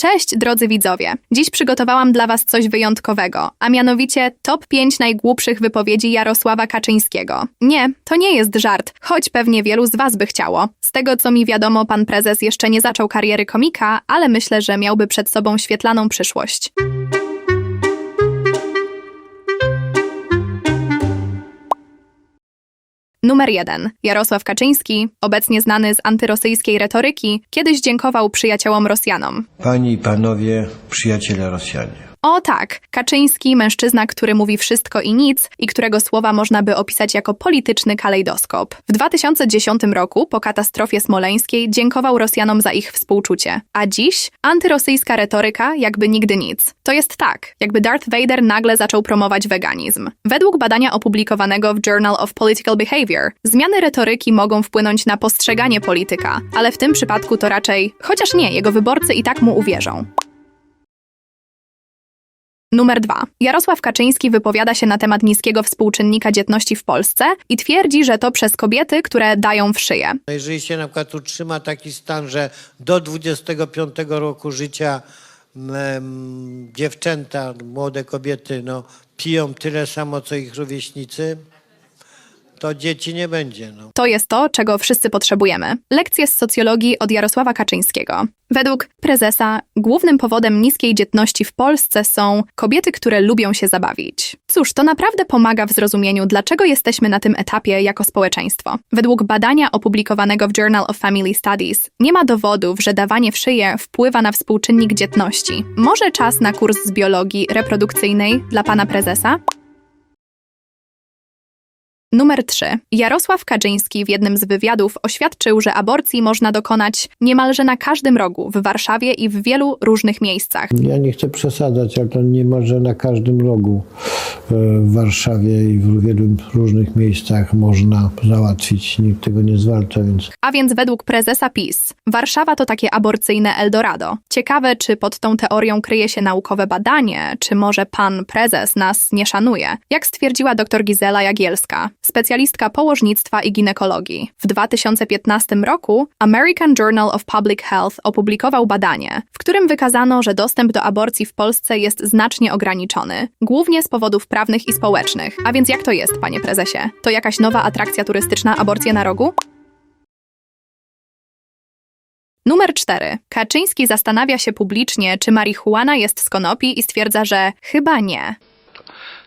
Cześć, drodzy widzowie. Dziś przygotowałam dla Was coś wyjątkowego, a mianowicie top 5 najgłupszych wypowiedzi Jarosława Kaczyńskiego. Nie, to nie jest żart, choć pewnie wielu z Was by chciało. Z tego co mi wiadomo, pan prezes jeszcze nie zaczął kariery komika, ale myślę, że miałby przed sobą świetlaną przyszłość. Numer 1. Jarosław Kaczyński, obecnie znany z antyrosyjskiej retoryki, kiedyś dziękował przyjaciołom Rosjanom. Panie i panowie, przyjaciele Rosjanie. O tak, Kaczyński, mężczyzna, który mówi wszystko i nic i którego słowa można by opisać jako polityczny kalejdoskop. W 2010 roku, po katastrofie smoleńskiej, dziękował Rosjanom za ich współczucie. A dziś antyrosyjska retoryka jakby nigdy nic. To jest tak, jakby Darth Vader nagle zaczął promować weganizm. Według badania opublikowanego w Journal of Political Behavior, zmiany retoryki mogą wpłynąć na postrzeganie polityka, ale w tym przypadku to raczej, chociaż nie, jego wyborcy i tak mu uwierzą. Numer 2. Jarosław Kaczyński wypowiada się na temat niskiego współczynnika dzietności w Polsce i twierdzi, że to przez kobiety, które dają w szyję. Jeżeli się na przykład utrzyma taki stan, że do 25 roku życia em, dziewczęta, młode kobiety no, piją tyle samo, co ich rówieśnicy, to dzieci nie będzie. No. To jest to, czego wszyscy potrzebujemy. Lekcje z socjologii od Jarosława Kaczyńskiego. Według prezesa głównym powodem niskiej dzietności w Polsce są kobiety, które lubią się zabawić. Cóż, to naprawdę pomaga w zrozumieniu, dlaczego jesteśmy na tym etapie jako społeczeństwo. Według badania opublikowanego w Journal of Family Studies nie ma dowodów, że dawanie w szyję wpływa na współczynnik dzietności. Może czas na kurs z biologii reprodukcyjnej dla pana prezesa? Numer 3. Jarosław Kaczyński w jednym z wywiadów oświadczył, że aborcji można dokonać niemalże na każdym rogu w Warszawie i w wielu różnych miejscach. Ja nie chcę przesadzać, ale to niemalże na każdym rogu e, w Warszawie i w wielu różnych miejscach można załatwić. Nikt tego nie zwalcza, więc A więc według prezesa PiS, Warszawa to takie aborcyjne Eldorado. Ciekawe, czy pod tą teorią kryje się naukowe badanie, czy może pan prezes nas nie szanuje, jak stwierdziła dr Gizela Jagielska, specjalistka położnictwa i ginekologii. W 2015 roku American Journal of Public Health opublikował badanie, w którym wykazano, że dostęp do aborcji w Polsce jest znacznie ograniczony, głównie z powodów prawnych i społecznych. A więc jak to jest, panie prezesie? To jakaś nowa atrakcja turystyczna aborcje na rogu? Numer 4. Kaczyński zastanawia się publicznie, czy marihuana jest z konopi i stwierdza, że chyba nie.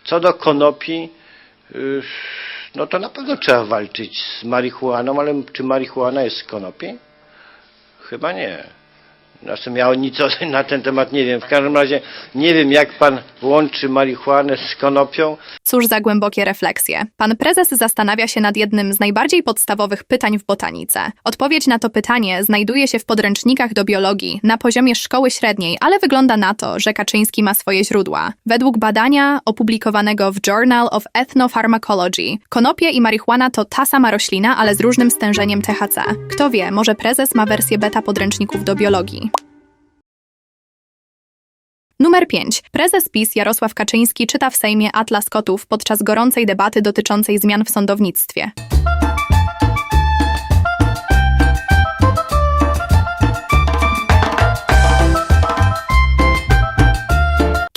Co do konopi, y, no to na pewno trzeba walczyć z marihuaną, ale czy marihuana jest z konopi? Chyba nie. Znaczy ja nic na ten temat nie wiem. W każdym razie nie wiem, jak pan łączy marihuanę z konopią. Cóż za głębokie refleksje. Pan prezes zastanawia się nad jednym z najbardziej podstawowych pytań w botanice. Odpowiedź na to pytanie znajduje się w podręcznikach do biologii na poziomie szkoły średniej, ale wygląda na to, że Kaczyński ma swoje źródła. Według badania opublikowanego w Journal of Ethnopharmacology, konopie i marihuana to ta sama roślina, ale z różnym stężeniem THC. Kto wie, może prezes ma wersję beta podręczników do biologii. Numer 5. Prezes PiS Jarosław Kaczyński czyta w Sejmie Atlas Kotów podczas gorącej debaty dotyczącej zmian w sądownictwie.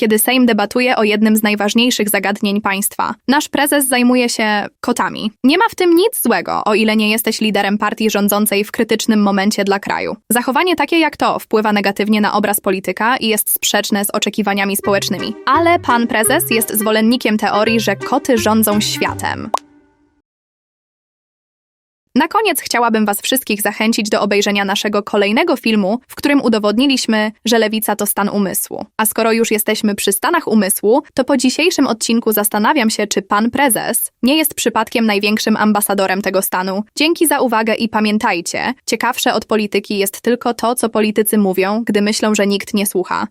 Kiedy Sejm debatuje o jednym z najważniejszych zagadnień państwa, nasz prezes zajmuje się kotami. Nie ma w tym nic złego, o ile nie jesteś liderem partii rządzącej w krytycznym momencie dla kraju. Zachowanie takie jak to wpływa negatywnie na obraz polityka i jest sprzeczne z oczekiwaniami społecznymi. Ale pan prezes jest zwolennikiem teorii, że koty rządzą światem. Na koniec chciałabym Was wszystkich zachęcić do obejrzenia naszego kolejnego filmu, w którym udowodniliśmy, że lewica to stan umysłu. A skoro już jesteśmy przy stanach umysłu, to po dzisiejszym odcinku zastanawiam się, czy pan prezes nie jest przypadkiem największym ambasadorem tego stanu. Dzięki za uwagę i pamiętajcie, ciekawsze od polityki jest tylko to, co politycy mówią, gdy myślą, że nikt nie słucha.